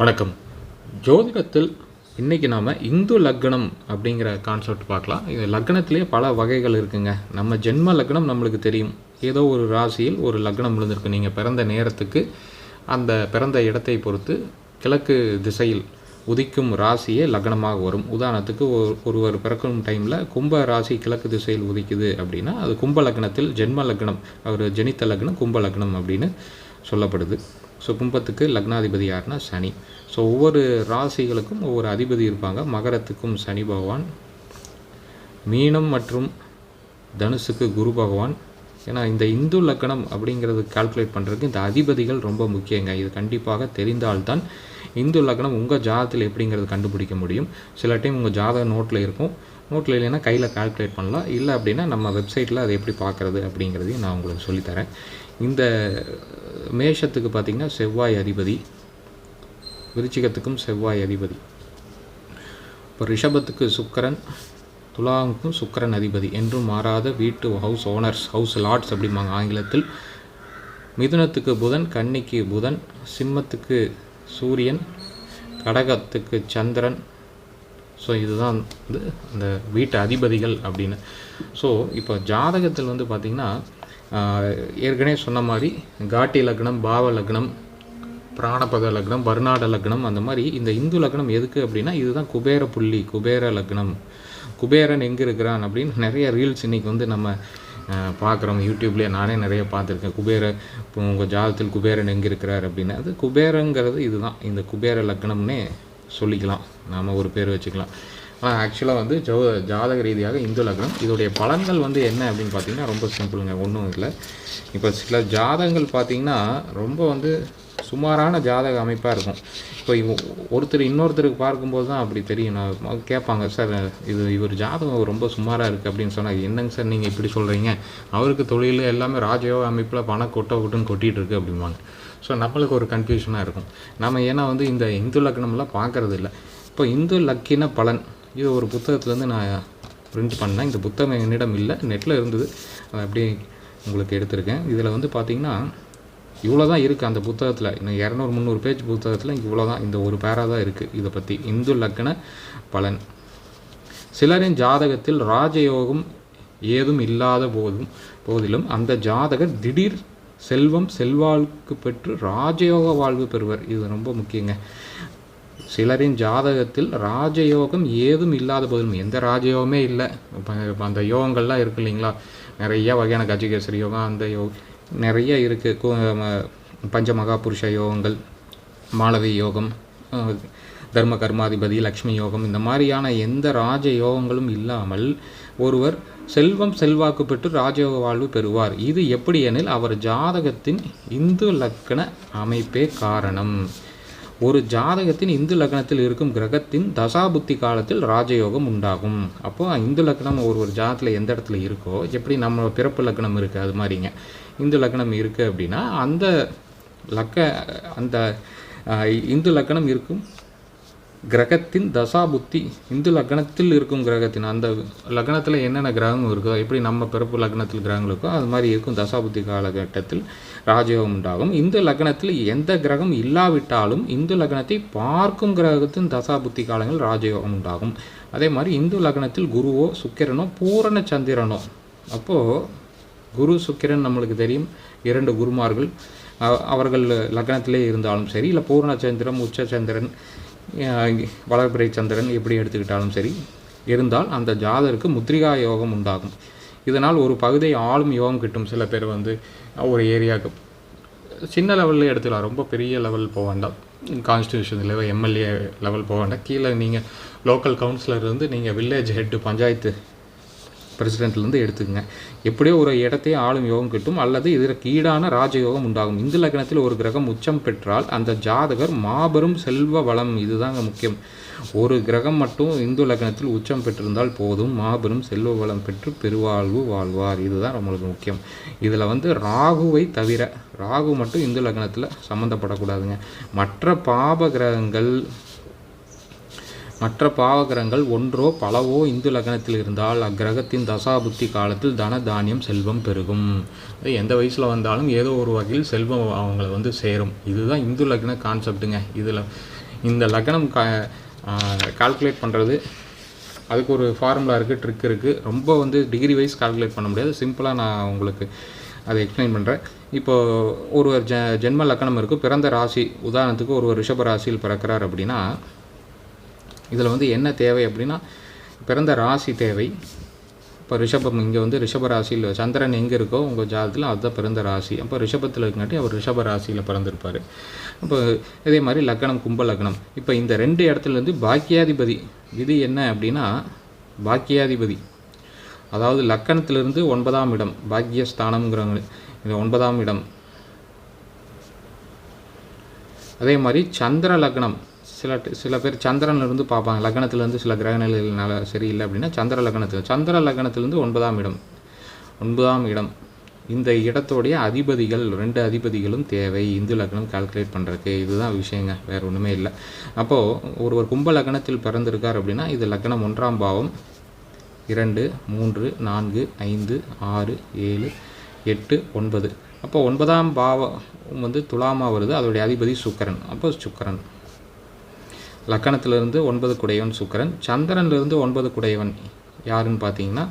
வணக்கம். ஜோதிடத்தில் இன்றைக்கி நாம் இந்து லக்னம் அப்படிங்கிற கான்செப்ட் பார்க்கலாம். இது லக்னத்திலேயே பல வகைகள் இருக்குங்க. நம்ம ஜென்ம லக்னம் நம்மளுக்கு தெரியும். ஏதோ ஒரு ராசியில் ஒரு லக்னம் விழுந்திருக்கு. நீங்கள் பிறந்த நேரத்துக்கு அந்த பிறந்த இடத்தை பொறுத்து கிழக்கு திசையில் உதிக்கும் ராசியே லக்னமாக வரும். உதாரணத்துக்கு ஒருவர் பிறக்கும் டைமில் கும்ப ராசி கிழக்கு திசையில் உதிக்குது அப்படின்னா அது கும்ப லக்னத்தில் ஜென்ம லக்னம். அவர் ஜெனித்த லக்னம் கும்ப லக்னம் அப்படின்னு சொல்லப்படுது. ஸோ கும்பத்துக்கு லக்னாதிபதி யாருன்னா சனி. ஸோ ஒவ்வொரு ராசிகளுக்கும் ஒவ்வொரு அதிபதி இருப்பாங்க. மகரத்துக்கும் சனி பகவான் மீனம் மற்றும் தனுசுக்கு குரு பகவான். ஏன்னா இந்த இந்து லக்கணம் அப்படிங்கிறது கால்குலேட் பண்ணுறதுக்கு இந்த அதிபதிகள் ரொம்ப முக்கியங்க. இது கண்டிப்பாக தெரிந்தால்தான் இந்து லக்கணம் உங்கள் ஜாதத்தில் எப்படிங்கிறது கண்டுபிடிக்க முடியும். சில டைம் உங்கள் ஜாதக நோட்டில் இருக்கும். நோட்டில் இல்லைன்னா கையில் கால்குலேட் பண்ணலாம். இல்லை அப்படின்னா நம்ம வெப்சைட்டில் அதை எப்படி பார்க்குறது அப்படிங்கிறதையும் நான் உங்களுக்கு சொல்லித்தரேன். இந்த மேஷத்துக்கு பார்த்திங்கன்னா செவ்வாய் அதிபதி விருச்சிகத்துக்கும் செவ்வாய் அதிபதி. இப்போ ரிஷபத்துக்கு சுக்கரன் துலாவுக்கும் சுக்கரன் அதிபதி. என்றும் மாறாத வீட்டு ஹவுஸ் ஓனர்ஸ் ஹவுஸ் லாட்ஸ் அப்படிம்பாங்க ஆங்கிலத்தில். மிதுனத்துக்கு புதன் கன்னிக்கு புதன் சிம்மத்துக்கு சூரியன் கடகத்துக்கு சந்திரன். ஸோ இதுதான் வந்து அந்த வீட்டு அதிபதிகள் அப்படின்னு. ஸோ இப்போ ஜாதகத்தில் வந்து பார்த்திங்கன்னா ஏற்கனவே சொன்ன மாதிரி காட்டி லக்னம் பாவ லக்னம் பிராணபத லக்னம் பர்நாட லக்னம் அந்த மாதிரி இந்த இந்து லக்னம் எதுக்கு அப்படின்னா இதுதான் குபேர புள்ளி குபேர லக்னம். குபேரன் எங்கே இருக்கிறான் அப்படின்னு நிறைய ரீல்ஸ் இன்றைக்கி வந்து நம்ம பார்க்குறோம். யூடியூப்லேயே நானே நிறைய பார்த்துருக்கேன். குபேர இப்போ உங்கள் ஜாதத்தில் குபேரன் எங்கே இருக்கிறார் அப்படின்னு. அது குபேரங்கிறது இதுதான். இந்த குபேர லக்னம்னே சொல்லிக்கலாம். நாம் ஒரு பேர் வச்சுக்கலாம். ஆக்சுவலாக வந்து ஜோ ஜாதக ரீதியாக இந்து லக்னம். இதோடைய பலன்கள் வந்து என்ன அப்படின்னு பார்த்தீங்கன்னா ரொம்ப சிம்பிளுங்க ஒன்றும் இல்லை. இப்போ சில ஜாதகங்கள் பார்த்தீங்கன்னா ரொம்ப வந்து சுமாரான ஜாதக அமைப்பாக இருக்கும். இப்போ இவ ஒருத்தர் இன்னொருத்தருக்கு பார்க்கும்போது தான் அப்படி தெரியும். நான் கேட்பாங்க சார் இது இவர் ஜாதகம் ரொம்ப சுமாராக இருக்குது அப்படின்னு சொன்னாங்க என்னங்க சார் நீங்கள் இப்படி சொல்கிறீங்க அவருக்கு தொழில் எல்லாமே ராஜயோக அமைப்பில் பணம் கொட்ட கொட்டுன்னு கொட்டிகிட்டு இருக்கு அப்படிம்பாங்க. ஸோ நம்மளுக்கு ஒரு கன்ஃபியூஷனாக இருக்கும். நம்ம ஏன்னா வந்து இந்த இந்து லக்னம்லாம் பார்க்குறது இல்லை. இப்போ இந்து லக்கின பலன் இது ஒரு புத்தகத்துலேருந்து நான் பிரிண்ட் பண்ணேன். இந்த புத்தகம் என்னிடம் இல்லை. நெட்டில் இருந்தது. அதை அப்படியே உங்களுக்கு எடுத்திருக்கேன். இதில் வந்து பார்த்திங்கன்னா இவ்வளோ தான் இருக்குது அந்த புத்தகத்தில். இன்னும் இரநூறு முந்நூறு பேஜ் புத்தகத்தில் இவ்வளோ தான் இந்த ஒரு பேரா தான் இருக்குது இதை பற்றி இந்து லக்கண பலன். சிலரின் ஜாதகத்தில் ராஜயோகம் ஏதும் இல்லாத போதும் போதிலும் அந்த ஜாதகர் திடீர் செல்வம் செல்வாழ்க்கு பெற்று ராஜயோக வாழ்வு பெறுவர். இது ரொம்ப முக்கியங்க. சிலரின் ஜாதகத்தில் ராஜயோகம் ஏதும் இல்லாத போதிலும் எந்த ராஜயோகமே இல்லை. அந்த யோகங்கள்லாம் இருக்கு இல்லைங்களா? நிறைய வகையான கஜகேசரி யோகம் அந்த யோகம் நிறைய இருக்குது பஞ்ச மகாபுருஷ யோகங்கள் மாலவி யோகம் தர்ம கர்மாதிபதி லக்ஷ்மி யோகம் இந்த மாதிரியான எந்த ராஜ யோகங்களும் இல்லாமல் ஒருவர் செல்வம் செல்வாக்கு பெற்று ராஜயோக வாழ்வு பெறுவார். இது எப்படி எனில் அவர் ஜாதகத்தின் இந்து லக்கண அமைப்பே காரணம். ஒரு ஜாதகத்தின் இந்து லக்னத்தில் இருக்கும் கிரகத்தின் தசாபுத்தி காலத்தில் ராஜயோகம் உண்டாகும். அப்போ இந்து லக்னம் ஒரு ஒரு ஜாதத்தில் எந்த இடத்துல இருக்கோ எப்படி நம்ம பிறப்பு லக்னம் இருக்குது அது மாதிரிங்க. இந்து லக்னம் இருக்குது அப்படின்னா அந்த லக்க அந்த இந்து லக்னம் இருக்கும் கிரகத்தின் தசாபுத்தி இந்து லக்னத்தில் இருக்கும் கிரகத்தின் அந்த லக்னத்தில் என்னென்ன கிரகம் இருக்கோ எப்படி நம்ம பிறப்பு லக்னத்தில் கிரகங்கள் இருக்கோ அது மாதிரி இருக்கும் தசாபுத்தி காலகட்டத்தில் ராஜயோகம் உண்டாகும். இந்து லக்னத்தில் எந்த கிரகம் இல்லாவிட்டாலும் இந்து லக்னத்தை பார்க்கும் கிரகத்தின் தசாபுத்தி காலங்கள் ராஜயோகம் உண்டாகும். அதே மாதிரி இந்து லக்னத்தில் குருவோ சுக்கிரனோ பூரண சந்திரனோ. அப்போது குரு சுக்கிரன் நம்மளுக்கு தெரியும் இரண்டு குருமார்கள். அவர்கள் லக்னத்திலே இருந்தாலும் சரி இல்லை பூர்ண உச்சச்சந்திரன் உச்ச சந்திரன் வளர்பிறை சந்திரன் எப்படி எடுத்துக்கிட்டாலும் சரி இருந்தால் அந்த ஜாதருக்கு முத்ரிகா யோகம் உண்டாகும். இதனால் ஒரு பகுதியை ஆளும் யோகம் கிட்டும். சில பேர் வந்து ஒரு ஏரியாவுக்கு சின்ன லெவலில் எடுத்துக்கலாம். ரொம்ப பெரிய லெவல் போக வேண்டாம். கான்ஸ்டியூஷன் லெவல் எம்எல்ஏ லெவல் போக வேண்டாம். கீழே நீங்கள் லோக்கல் கவுன்சிலர் இருந்து நீங்கள் வில்லேஜ் ஹெட்டு பஞ்சாயத்து பிரசிடென்ட்லேருந்து எடுத்துக்கங்க. எப்படியோ ஒரு இடத்தையே ஆளும் யோகம் கிட்டும் அல்லது இதற்கு ஈடான ராஜயோகம் உண்டாகும். இந்து லக்னத்தில் ஒரு கிரகம் உச்சம் பெற்றால் அந்த ஜாதகர் மாபெரும் செல்வ வளம் இதுதாங்க முக்கியம். ஒரு கிரகம் மட்டும் இந்து லக்னத்தில் உச்சம் பெற்றிருந்தால் போதும் மாபெரும் செல்வ வளம் பெற்று பெருவாழ்வு வாழ்வார். இதுதான் நம்மளுக்கு முக்கியம். இதில் வந்து ராகுவை தவிர ராகு மட்டும் இந்து லக்னத்தில் சம்மந்தப்படக்கூடாதுங்க மற்ற பாப கிரகங்கள் மற்ற பாவகிரகங்கள் ஒன்றோ பலவோ இந்து லக்னத்தில் இருந்தால் அக்கிரகத்தின் தசாபுத்தி காலத்தில் தன தானியம் செல்வம் பெருகும். அது எந்த வயசில் வந்தாலும் ஏதோ ஒரு வகையில் செல்வம் அவங்கள வந்து சேரும். இதுதான் இந்து லக்ன கான்செப்ட்டுங்க. இதில் இந்த லக்னம் கா கால்குலேட் பண்ணுறது அதுக்கு ஒரு ஃபார்முலா இருக்குது ட்ரிக் இருக்குது ரொம்ப வந்து டிகிரி வைஸ் கால்குலேட் பண்ண முடியாது. சிம்பிளாக நான் உங்களுக்கு அதை எக்ஸ்பிளைன் பண்ணுறேன் இப்போது ஒருவர் ஜ ஜென்ம லக்கணம் இருக்குது பிறந்த ராசி உதாரணத்துக்கு ஒருவர் ரிஷப ராசியில் பிறக்கிறார் அப்படின்னா இதில் வந்து என்ன தேவை அப்படின்னா பிறந்த ராசி தேவை. இப்போ ரிஷபம் இங்கே வந்து ரிஷப ராசியில் சந்திரன் எங்கே இருக்கோ உங்கள் ஜாதத்தில் அதுதான் பிறந்த ராசி. அப்போ ரிஷபத்தில் இருக்காட்டி அவர் ரிஷப ராசியில் பிறந்திருப்பார். அப்போ இதே மாதிரி லக்னம் கும்ப லக்னம். இப்போ இந்த ரெண்டு இடத்துலேருந்து பாக்கியாதிபதி விதி என்ன அப்படின்னா பாக்கியாதிபதி. அதாவது லக்கணத்திலிருந்து ஒன்பதாம் இடம் பாக்கியஸ்தானம்ங்கிறவங்க இந்த ஒன்பதாம் இடம். அதே மாதிரி சந்திர லக்னம் சில சில பேர் சந்திரன்லேருந்து பார்ப்பாங்க. லக்னத்திலேருந்து சில கிரக சரியில்லை அப்படின்னா சந்திர லக்னத்தில் சந்திர லக்னத்திலேருந்து ஒன்பதாம் இடம். ஒன்பதாம் இடம். இந்த இடத்துடைய அதிபதிகள் ரெண்டு அதிபதிகளும் தேவை. இந்து லக்னம் கால்குலேட் பண்ணுறதுக்கு இதுதான் விஷயங்க. வேறு ஒன்றுமே இல்லை. அப்போது ஒருவர் கும்ப லக்னத்தில் பிறந்திருக்கார் அப்படின்னா இது லக்னம் ஒன்றாம் பாவம். இரண்டு மூன்று நான்கு ஐந்து ஆறு ஏழு எட்டு ஒன்பது. அப்போ ஒன்பதாம் பாவம் வந்து துலாமா வருது. அதோடைய அதிபதி சுக்கரன். அப்போ சுக்கரன். லக்கணத்திலிருந்து ஒன்பது குடையவன் சுக்கரன் சந்திரன்லேருந்து ஒன்பது குடையவன் யாருன்னு பார்த்தீங்கன்னா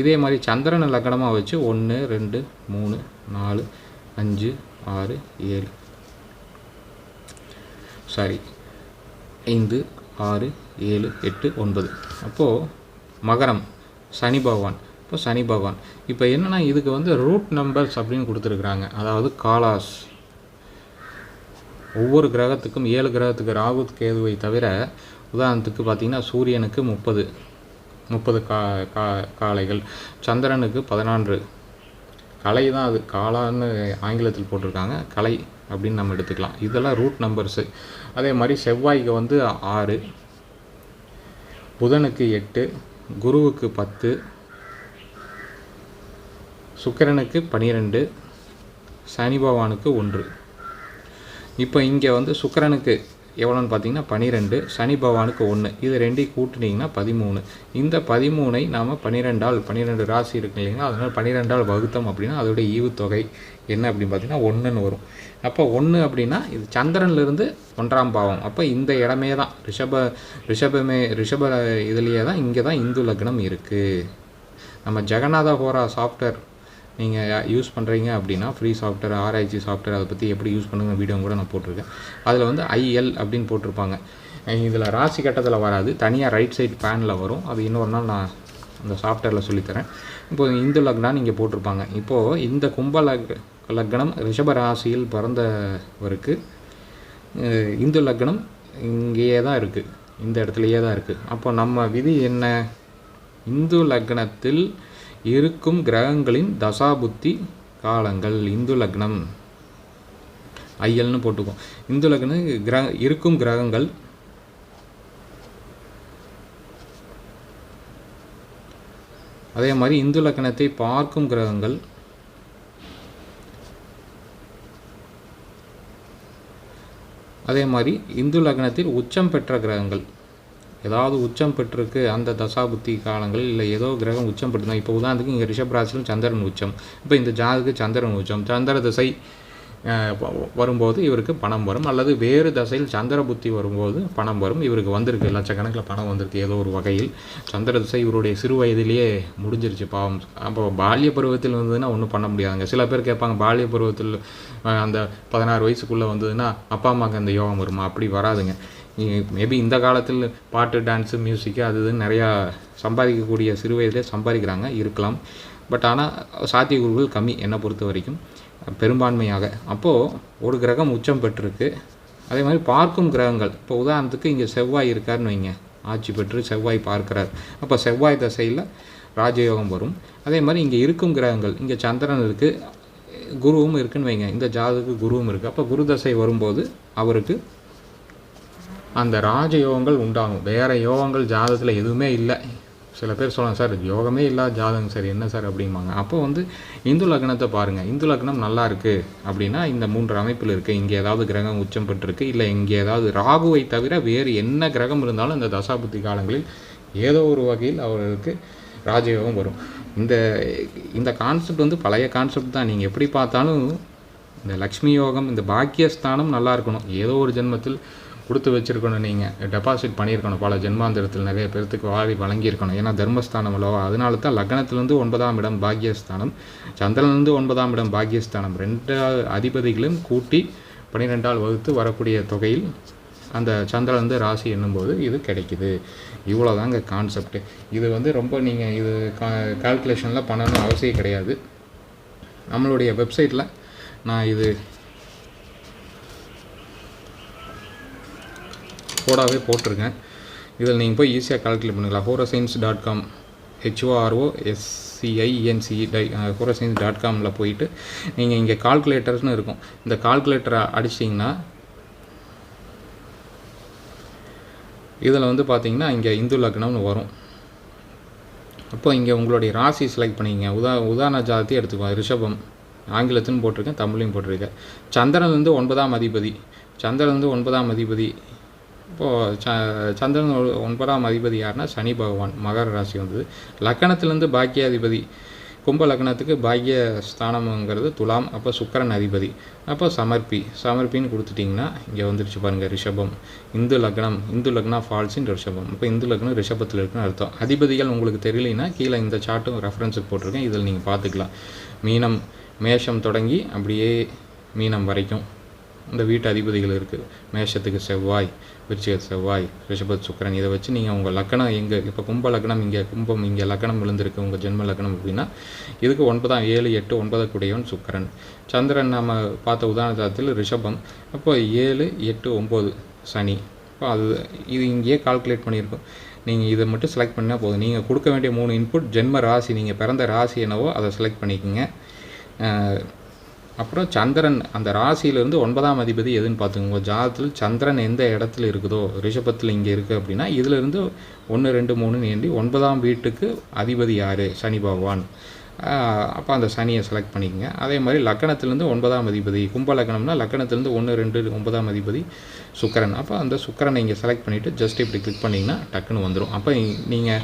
இதே மாதிரி சந்திரனை லக்கணமாக வச்சு ஒன்று ரெண்டு மூணு நாலு அஞ்சு ஆறு ஏழு. சாரி ஐந்து ஆறு ஏழு எட்டு ஒன்பது. அப்போது மகரம் சனி பகவான். இப்போ சனி பகவான். இப்போ என்னென்னா இதுக்கு வந்து ரூட் நம்பர்ஸ் அப்படின்னு கொடுத்துருக்குறாங்க. அதாவது காலாஸ். ஒவ்வொரு கிரகத்துக்கும் ஏழு கிரகத்துக்கு ராகு கேதுவை தவிர உதாரணத்துக்கு பார்த்திங்கன்னா சூரியனுக்கு முப்பது முப்பது கா கா காளைகள் சந்திரனுக்கு பதினான்கு. கலை தான் அது. காலான்னு ஆங்கிலத்தில் போட்டிருக்காங்க. கலை அப்படின்னு நம்ம எடுத்துக்கலாம். இதெல்லாம் ரூட் நம்பர்ஸு அதே மாதிரி செவ்வாய்க்கு வந்து ஆறு புதனுக்கு எட்டு குருவுக்கு பத்து சுக்கிரனுக்கு பனிரெண்டு சனி பகவானுக்கு ஒன்று. இப்போ இங்கே வந்து சுக்கரனுக்கு எவ்வளோன்னு பார்த்தீங்கன்னா பனிரெண்டு சனி பகவானுக்கு ஒன்று. இது ரெண்டையும் கூட்டினீங்கன்னா பதிமூணு. இந்த பதிமூணை நாம் பன்னிரெண்டால் பன்னிரெண்டு ராசி இருக்கு இல்லைங்களா? அதனால் பன்னிரெண்டால் வகுத்தம் அப்படின்னா அதோடைய ஈவுத்தொகை என்ன அப்படின்னு பார்த்தீங்கன்னா ஒன்றுன்னு வரும். அப்போ ஒன்று அப்படின்னா இது சந்திரன்லேருந்து ஒன்றாம் பாவம். அப்போ இந்த இடமே தான். ரிஷப ரிஷபமே ரிஷப இதுலேயே தான் இங்கே தான் இந்து லக்னம் இருக்குது நம்ம ஜெகநாத ஹோரா சாஃப்ட்வேர் நீங்கள் யூஸ் பண்ணுறீங்க அப்படின்னா ஃப்ரீ சாஃப்ட்வேர் ஆராய்ச்சி சாஃப்ட்வேர் அதை பற்றி எப்படி யூஸ் பண்ணுங்க வீடியோ கூட நான் போட்டிருக்கேன். அதில் வந்து ஐஎல் அப்படின்னு போட்டிருப்பாங்க. இதில் ராசி கட்டத்தில் வராது. தனியாக ரைட் சைட் பேனில் வரும். அது இன்னொரு நாள் நான் அந்த சாஃப்ட்வேரில் சொல்லித்தரேன். இப்போ இந்து லக்னா இங்கே போட்டிருப்பாங்க. இப்போது இந்த கும்ப லக் லக்னம் ரிஷப ராசியில் பிறந்தவருக்கு இந்து லக்னம் இங்கேயே தான் இருக்குது இந்த இடத்துலையே தான் இருக்குது அப்போ நம்ம விதி என்ன? இந்து லக்னத்தில் இருக்கும் கிரகங்களின் தசாபுத்தி காலங்கள் இந்து லக்னம். ஐயல்னு போட்டுக்கோம் இந்து லக்னம் கிரக இருக்கும் கிரகங்கள். அதே மாதிரி இந்து லக்னத்தை பார்க்கும் கிரகங்கள். அதே மாதிரி இந்து லக்னத்தில் உச்சம் பெற்ற கிரகங்கள். ஏதாவது உச்சம் பெற்றிருக்கு அந்த தசாபுத்தி காலங்கள் இல்லை ஏதோ கிரகம் உச்சம் பெற்றுதான் இப்போ உதாரணத்துக்கு இங்கே ரிஷப் ராசியில் சந்திரன் உச்சம். இப்போ இந்த ஜாதுக்கு சந்திரன் உச்சம். சந்திர திசை வ- வரும்போது இவருக்கு பணம் வரும். அல்லது வேறு தசையில் சந்திர புத்தி வரும்போது பணம் வரும். இவருக்கு வந்திருக்கு லட்சக்கணக்கில் பணம் வந்திருக்கு ஏதோ ஒரு வகையில். சந்திர திசை இவருடைய சிறு வயதிலேயே முடிஞ்சிருச்சு பாவம். அப்போ பால்ய பருவத்தில் வந்ததுன்னா ஒன்றும் பண்ண முடியாதுங்க. சில பேர் கேட்பாங்க பால்ய பருவத்தில் அந்த பதினாறு வயசுக்குள்ளே வந்ததுன்னா அப்பா அம்மாவுக்கு அந்த யோகம் வருமா? அப்படி வராதுங்க. மேபி இந்த காலத்தில் பாட்டு டான்ஸு மியூசிக்கு அது இதுன்னு நிறையா சம்பாதிக்கக்கூடிய சிறு வயதிலே சம்பாதிக்கிறாங்க இருக்கலாம். பட் ஆனால் சாத்தியக்கூறுகள் கம்மி என்னை பொறுத்த வரைக்கும். பெரும்பான்மையாக. அப்போது ஒரு கிரகம் உச்சம் பெற்றிருக்கு. அதே மாதிரி பார்க்கும் கிரகங்கள். இப்போ உதாரணத்துக்கு இங்கே செவ்வாய் இருக்காருன்னு வைங்க. ஆட்சி பெற்று செவ்வாய் பார்க்கிறார். அப்போ செவ்வாய் தசையில் ராஜயோகம் வரும். அதே மாதிரி இங்கே இருக்கும் கிரகங்கள். இங்கே சந்திரன் இருக்குது குருவும் இருக்குன்னு வைங்க. இந்த ஜாதகத்துக்கு குருவும் இருக்குது அப்போ குரு தசை வரும்போது அவருக்கு அந்த ராஜயோகங்கள் உண்டாகும். வேறு யோகங்கள் ஜாதகத்தில் எதுவுமே இல்லை. சில பேர் சொல்லலாம் சார் யோகமே இல்லாத ஜாதகம் சார் என்ன சார்? அப்படிம்பாங்க. அப்போ வந்து இந்து லக்னத்தை பாருங்கள் இந்து லக்னம் நல்லா இருக்குது அப்படின்னா இந்த மூன்று அமைப்பில் இருக்குது இங்கே ஏதாவது கிரகம் உச்சம் பெற்றிருக்கு. இல்லை இங்கே ஏதாவது ராகுவை தவிர வேறு என்ன கிரகம் இருந்தாலும் இந்த தசாபுத்தி காலங்களில் ஏதோ ஒரு வகையில் அவர்களுக்கு ராஜயோகம் வரும். இந்த இந்த கான்செப்ட் வந்து பழைய கான்செப்ட் தான். நீங்கள் எப்படி பார்த்தாலும் இந்த லக்ஷ்மி யோகம் இந்த பாக்கியஸ்தானம் நல்லா இருக்கணும். ஏதோ ஒரு ஜென்மத்தில் கொடுத்து வச்சுருக்கணும் நீங்கள் டெபாசிட் பண்ணியிருக்கணும் பல. ஜென்மாந்திரத்தில் நிறைய பேர்த்துக்கு வாரி வழங்கியிருக்கணும். ஏன்னா தர்மஸ்தானம் அல்லவா அதனால தான் லக்னத்திலேருந்து ஒன்பதாம் இடம் பாக்யஸ்தானம். சந்திரன்லேருந்து ஒன்பதாம் இடம் பாக்யஸ்தானம். ரெண்டு அதிபதிகளும் கூட்டி பன்னிரெண்டால் வகுத்து வரக்கூடிய தொகையில் அந்த சந்திரன் வந்து ராசி என்னும்போது இது கிடைக்குது. இவ்வளோதாங்க கான்செப்ட் இது வந்து ரொம்ப நீங்கள் இது கா கால்குலேஷனில் பண்ணணும் அவசியம் கிடையாது. நம்மளுடைய வெப்சைட்டில் நான் இது கோடாகவே போட்டிருக்கேன் இதில் நீங்கள் போய் ஈஸியாக கால்குலேட் பண்ணிக்கலாம் horosciences dot com H O R O S C I N C tie horosciences dot காமில் போயிட்டு நீங்கள் இங்கே கால்குலேட்டர்ஸ்னு இருக்கும். இந்த கால்குலேட்டரை அடிச்சிட்டிங்கன்னா இதில் வந்து பார்த்தீங்கன்னா இங்கே இந்து லக்னம்னு வரும். அப்போ இங்கே உங்களுடைய ராசி செலக்ட் பண்ணிங்க உதா உதாரண ஜாதி எடுத்துக்குவோம் ரிஷபம் ஆங்கிலத்துன்னு போட்டிருக்கேன் தமிழையும் போட்டிருக்கேன். சந்திரன்லேருந்து ஒன்பதாம் அதிபதி. சந்திரன் வந்து ஒன்பதாம் அதிபதி. இப்போது ச சந்திரன் ஒன்பதாம் அதிபதி யாருன்னா சனி பகவான் மகர ராசி வந்தது. லக்கணத்திலேருந்து பாக்கியாதிபதி கும்ப லக்னத்துக்கு பாக்கிய ஸ்தானம்ங்கிறது துலாம் அப்போ சுக்கரன் அதிபதி. அப்போ சமர்ப்பி சமர்ப்பின்னு கொடுத்துட்டிங்கன்னா இங்கே வந்துருச்சு பாருங்கள் ரிஷபம். இந்து லக்னம் இந்து லக்னா ஃபால்ஸ் இன் ரிஷபம். இப்போ இந்து லக்னம் ரிஷபத்தில் இருக்குன்னு அர்த்தம். அதிபதிகள் உங்களுக்கு தெரியலைன்னா கீழே இந்த சார்ட்டும் ரெஃபரன்ஸுக்கு போட்டிருக்கேன் இதில் நீங்கள் பார்த்துக்கலாம். மீனம் மேஷம் தொடங்கி அப்படியே மீனம் வரைக்கும். இந்த வீட்டு அதிபதிகள் இருக்குது மேஷத்துக்கு செவ்வாய் விருச்சிக செவ்வாய் ரிஷபத் சுக்கரன். இதை வச்சு நீங்கள் உங்கள் லக்கணம் எங்கே இப்போ கும்ப லக்னம் இங்கே கும்பம் இங்கே லக்கணம் விழுந்திருக்கு உங்கள் ஜென்ம லக்னம் அப்படின்னா இதுக்கு ஒன்பதாம் ஏழு எட்டு ஒன்பது ஒன்பதுக்குடையவன் சுக்கரன். சந்திரன் நம்ம பார்த்த உதாரணத்தில் ரிஷபம் அப்போ ஏழு எட்டு ஒம்பது சனி. இப்போ அது இது இங்கேயே கால்குலேட் பண்ணியிருக்கோம். நீங்கள் இதை மட்டும் செலக்ட் பண்ணால் போதும். நீங்கள் கொடுக்க வேண்டிய மூணு இன்புட் ஜென்ம ராசி நீங்கள் பிறந்த ராசி என்னவோ அதை செலக்ட் பண்ணிக்கோங்க. அப்புறம் சந்திரன் அந்த ராசியிலேருந்து ஒன்பதாம் அதிபதி எதுன்னு பார்த்துக்கோங்க. ஜாதத்தில் சந்திரன் எந்த இடத்துல இருக்குதோ ரிஷபத்தில் இங்கே இருக்குது அப்படின்னா இதிலிருந்து ஒன்று ரெண்டு மூணுன்னு ஏண்டி ஒன்பதாம் வீட்டுக்கு அதிபதி யார்? சனி பகவான். அப்போ அந்த சனியை செலக்ட் பண்ணிக்கங்க. அதே மாதிரி லக்கணத்திலேருந்து ஒன்பதாம் அதிபதி கும்ப லக்கணம்னா லக்கணத்திலேருந்து ஒன்று ரெண்டு ஒன்பதாம் அதிபதி சுக்கரன். அப்போ அந்த சுக்கரனை இங்கே செலக்ட் பண்ணிவிட்டு ஜஸ்ட் இப்படி கிளிக் பண்ணிங்கன்னா டக்குன்னு வந்துடும் அப்போ நீங்கள்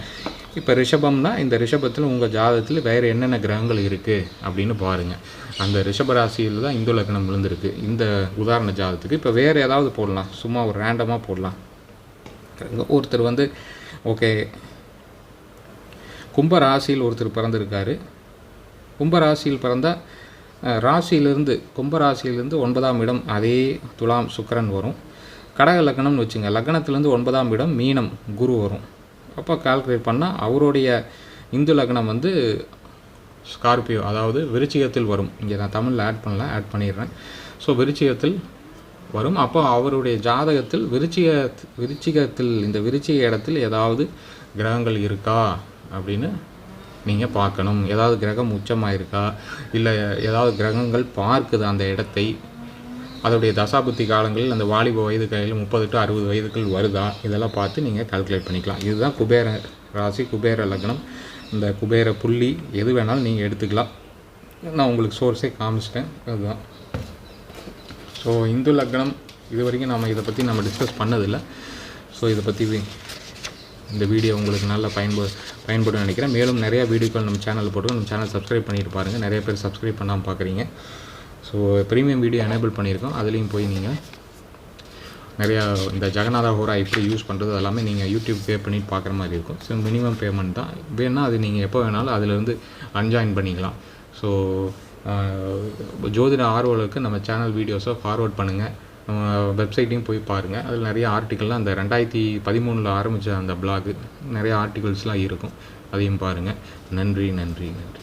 இப்போ ரிஷபம்னா இந்த ரிஷபத்தில் உங்கள் ஜாதகத்தில் வேறு என்னென்ன கிரகங்கள் இருக்குது அப்படின்னு பாருங்கள் அந்த ரிஷப ராசியில் தான் இந்து லக்னம் விழுந்திருக்கு. இந்த உதாரண ஜாதகத்துக்கு இப்போ வேறு ஏதாவது போடலாம். சும்மா ஒரு ரேண்டமாக போடலாம். ஒருத்தர் வந்து ஓகே கும்ப ராசியில் ஒருத்தர் பிறந்திருக்காரு. கும்பராசியில் பிறந்த பிறந்தால் ராசியிலிருந்து கும்பராசியிலிருந்து ஒன்பதாம் இடம் அதே துலாம் சுக்கரன் வரும். கடக லக்னம்னு வச்சுங்க லக்னத்திலேருந்து ஒன்பதாம் இடம் மீனம் குரு வரும். அப்போ கால்குலேட் பண்ணால் அவருடைய இந்து லக்னம் வந்து ஸ்கார்பியோ அதாவது விருச்சிகத்தில் வரும். இங்கே நான் தமிழில் ஆட் பண்ணல ஆட் பண்ணிடுறேன். ஸோ விருச்சிகத்தில் வரும். அப்போ அவருடைய ஜாதகத்தில் விருச்சிக விருச்சிகத்தில் இந்த விருச்சிக இடத்தில் ஏதாவது கிரகங்கள் இருக்கா? அப்படின்னு நீங்கள் பார்க்கணும். ஏதாவது கிரகம் உச்சமாக இருக்கா இல்லை ஏதாவது கிரகங்கள் பார்க்குது அந்த இடத்தை? அதோடைய தசாபுத்தி காலங்களில் அந்த வாலிப வயது கையில் முப்பது டு அறுபது வயதுக்குள் வருதா? இதெல்லாம் பார்த்து நீங்கள் கால்குலேட் பண்ணிக்கலாம். இதுதான் குபேர ராசி குபேர லக்னம். இந்த குபேர புள்ளி எது வேணாலும் நீங்கள் எடுத்துக்கலாம். நான் உங்களுக்கு சோர்ஸே காமிச்சிட்டேன். அதுதான். ஸோ இந்து லக்னம் இது வரைக்கும் நம்ம இதை பற்றி நம்ம டிஸ்கஸ் பண்ணதில்லை. ஸோ இதை பற்றி இந்த வீடியோ உங்களுக்கு நல்ல பயன்படு பயன்படும் நினைக்கிறேன். மேலும் நிறையா வீடியோக்கள் நம்ம சேனலில் போட்டு நம்ம சேனல் சப்ஸ்கிரைப் பண்ணிட்டு பாருங்கள் நிறைய பேர் சப்ஸ்கிரைப் பண்ணாமல் பார்க்குறீங்க ஸோ ப்ரீமியம் வீடியோ எனேபிள் பண்ணியிருக்கோம். அதுலேயும் போய் நீங்கள் நிறையா இந்த ஜெகநாதா ஹோரா எப்படி யூஸ் பண்ணுறது எல்லாமே நீங்கள் யூடியூப் பே பண்ணிட்டு பார்க்குற மாதிரி இருக்கும். ஸோ மினிமம் பேமெண்ட் தான். வேணால் அது நீங்கள் எப்போ வேணாலும் அதிலேருந்து அன்ஜாயின் பண்ணிக்கலாம். ஸோ ஜோதிட ஆர்வலுக்கு நம்ம சேனல் வீடியோஸை ஃபார்வர்ட் பண்ணுங்கள் நம்ம வெப்சைட்டையும் போய் பாருங்கள் அதில் நிறைய ஆர்டிக்கல்லாம் அந்த ரெண்டாயிரத்தி பதிமூணில் ஆரம்பித்த அந்த பிளாக் நிறைய ஆர்டிகல்ஸ்லாம் இருக்கும். அதையும் பாருங்கள் நன்றி நன்றி நன்றி.